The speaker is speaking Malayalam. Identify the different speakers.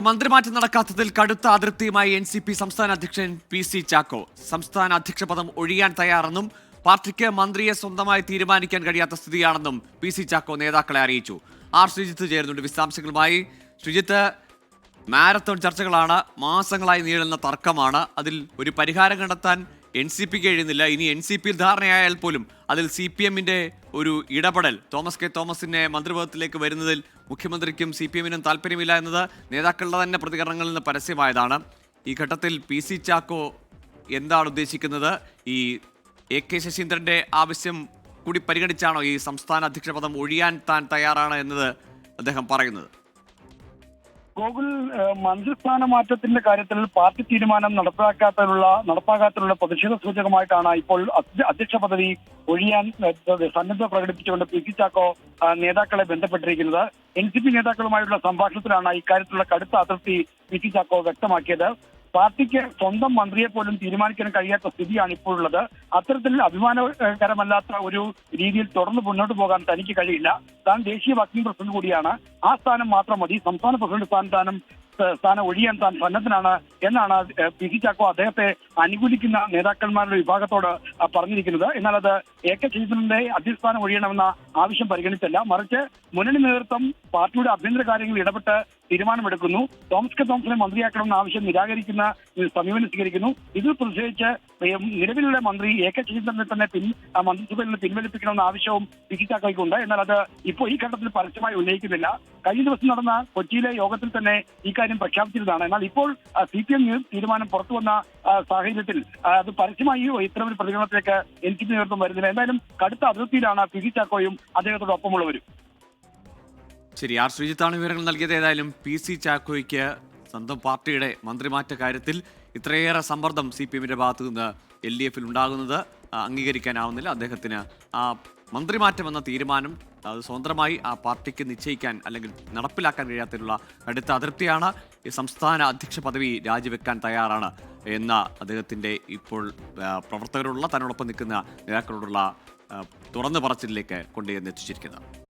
Speaker 1: മന്ത്രിമാറ്റം നടക്കാത്തതിൽ കടുത്ത അതൃപ്തിയുമായി എൻ സി പി സംസ്ഥാന അധ്യക്ഷൻ പി സി ചാക്കോ. സംസ്ഥാന അധ്യക്ഷ പദം ഒഴിയാൻ തയ്യാറെന്നും പാർട്ടിക്ക് മന്ത്രിയെ സ്വന്തമായി തീരുമാനിക്കാൻ കഴിയാത്ത സ്ഥിതിയാണെന്നും പി സി ചാക്കോ നേതാക്കളെ അറിയിച്ചു. ആർ ശ്രീജിത്ത് ചേരുന്നുണ്ട്. വിശദാംശങ്ങളുമായി ശ്രീജിത്ത് മാരത്തോൺ ചർച്ചകളാണ്. മാസങ്ങളായി നീളുന്ന തർക്കമാണ്. അതിൽ ഒരു പരിഹാരം കണ്ടെത്താൻ എൻ സി പിക്ക് കഴിയുന്നില്ല ഇനി എൻ സി പിയിൽ ധാരണയായാൽ പോലും അതിൽ സി പി എമ്മിന്റെ ഒരു ഇടപെടൽ തോമസ് കെ തോമസിനെ മന്ത്രിപദത്തിലേക്ക് വരുന്നതിൽ മുഖ്യമന്ത്രിക്കും സി പി എമ്മിനും താല്പര്യമില്ല എന്നത് നേതാക്കളുടെ തന്നെ പ്രതികരണങ്ങളിൽ നിന്ന് പരസ്യമായതാണ്. ഈ ഘട്ടത്തിൽ പി സി ചാക്കോ എന്താണ് ഉദ്ദേശിക്കുന്നത്? ഈ എ കെ ശശീന്ദ്രന്റെ ആവശ്യം കൂടി പരിഗണിച്ചാണോ ഈ സംസ്ഥാന അധ്യക്ഷ പദം ഒഴിയാൻ താൻ തയ്യാറാണ് എന്നത് അദ്ദേഹം പറയുന്നത്?
Speaker 2: ഗോകുൽ മന്ത്രിസ്ഥാന മാറ്റത്തിന്റെ കാര്യത്തിൽ പാർട്ടി തീരുമാനം നടപ്പാക്കാത്തതിനുള്ള നടപ്പാക്കാത്തതിനുള്ള പ്രതിഷേധ സൂചകമായിട്ടാണ് ഇപ്പോൾ അധ്യ- അധ്യക്ഷ പദവി ഒഴിയാൻ സന്നദ്ധ പ്രകടിപ്പിച്ചുകൊണ്ട് പി സി ചാക്കോ നേതാക്കളെ ബന്ധപ്പെട്ടിരിക്കുന്നത്. എൻ സി പി നേതാക്കളുമായുള്ള സംഭാഷണത്തിലാണ് ഇക്കാര്യത്തിലുള്ള കടുത്ത അതൃപ്തി പി സി ചാക്കോ വ്യക്തമാക്കിയത്. പാർട്ടിക്ക് സ്വന്തം മന്ത്രിയെ പോലും തീരുമാനിക്കാൻ കഴിയാത്ത സ്ഥിതിയാണ് ഇപ്പോഴുള്ളത്. അത്തരത്തിൽ അഭിമാനകരമല്ലാത്ത ഒരു രീതിയിൽ തുടർന്ന് മുന്നോട്ട് പോകാൻ തനിക്ക് കഴിയില്ല. താൻ ദേശീയ വർക്കിംഗ് പ്രസിഡന്റ് കൂടിയാണ്. ആ സ്ഥാനം മാത്രം മതി. സംസ്ഥാന പ്രസിഡന്റ് സ്ഥാനം സ്ഥാനം ഒഴിയാൻ താൻ സന്നദ്ധനാണ് എന്നാണ് പി സി ചാക്കോ അദ്ദേഹത്തെ അനുകൂലിക്കുന്ന നേതാക്കന്മാരുടെ വിഭാഗത്തോട് പറഞ്ഞിരിക്കുന്നത്. എന്നാൽ അത് എ കെ ശശീന്ദ്രന്റെ അധ്യസ്ഥാനം ഒഴിയണമെന്ന ആവശ്യം പരിഗണിച്ചല്ല. മറിച്ച് മുന്നണി നേതൃത്വം പാർട്ടിയുടെ ആഭ്യന്തര കാര്യങ്ങളിൽ ഇടപെട്ട് തീരുമാനമെടുക്കുന്നു. തോമസ് കെ തോമസിനെ മന്ത്രിയാക്കണമെന്ന ആവശ്യം നിരാകരിക്കുന്ന സമീപനം സ്വീകരിക്കുന്നു. ഇതിൽ പ്രതിഷേധിച്ച് നിലവിലുള്ള മന്ത്രി എ കെ ശശീന്ദ്രനെ തന്നെ പിൻ മന്ത്രിസഭയിൽ നിന്ന് പിൻവലിപ്പിക്കണമെന്ന ആവശ്യവും പി എന്നാൽ അത് ഇപ്പോൾ ഈ ഘട്ടത്തിൽ പരസ്യമായി ഉന്നയിക്കുന്നില്ല. കഴിഞ്ഞ ദിവസം നടന്ന കൊച്ചിയിലെ യോഗത്തിൽ തന്നെ ഇക്കാര്യം പ്രഖ്യാപിച്ചിരുന്നതാണ്. എന്നാൽ ഇപ്പോൾ സി പി എം തീരുമാനം പുറത്തു വന്ന സാഹചര്യത്തിൽ അത് പരസ്യമായി ഇത്തരം ഒരു പ്രതികരണത്തിലേക്ക് എനിക്ക് നേതൃത്വം വരുന്നില്ല. എന്തായാലും കടുത്ത അതിർത്തിയിലാണ് പി ജി ചാക്കോയും അദ്ദേഹത്തോടൊപ്പമുള്ളവരും.
Speaker 1: ശരി ആർ. ശ്രീജിത്താണ് വിവരങ്ങൾ നൽകിയത്. ഏതായാലും പി. സി. ചാക്കോയ്ക്ക് സ്വന്തം പാർട്ടിയുടെ മന്ത്രിമാറ്റ കാര്യത്തിൽ ഇത്രയേറെ സമ്മർദ്ദം സി. പി. എമ്മിന്റെ ഭാഗത്തു നിന്ന് എൽ. ഡി. എഫിൽ ഉണ്ടാകുന്നത് അംഗീകരിക്കാനാവുന്നില്ല. അദ്ദേഹത്തിന് ആ മന്ത്രിമാറ്റം എന്ന തീരുമാനം അത് സ്വതന്ത്രമായി ആ പാർട്ടിക്ക് നിശ്ചയിക്കാൻ അല്ലെങ്കിൽ നടപ്പിലാക്കാൻ കഴിയാത്തതിലുള്ള അടുത്ത അതൃപ്തിയാണ് ഈ സംസ്ഥാന അധ്യക്ഷ പദവി രാജിവെക്കാൻ തയ്യാറാണ് എന്ന അദ്ദേഹത്തിന്റെ ഇപ്പോൾ പ്രവർത്തകരുള്ള തന്നോടൊപ്പം നിൽക്കുന്ന നേതാക്കളോടുള്ള തുറന്നു പറച്ചിലേക്ക് കൊണ്ടുചെന്ന് എത്തിച്ചിരിക്കുന്നത്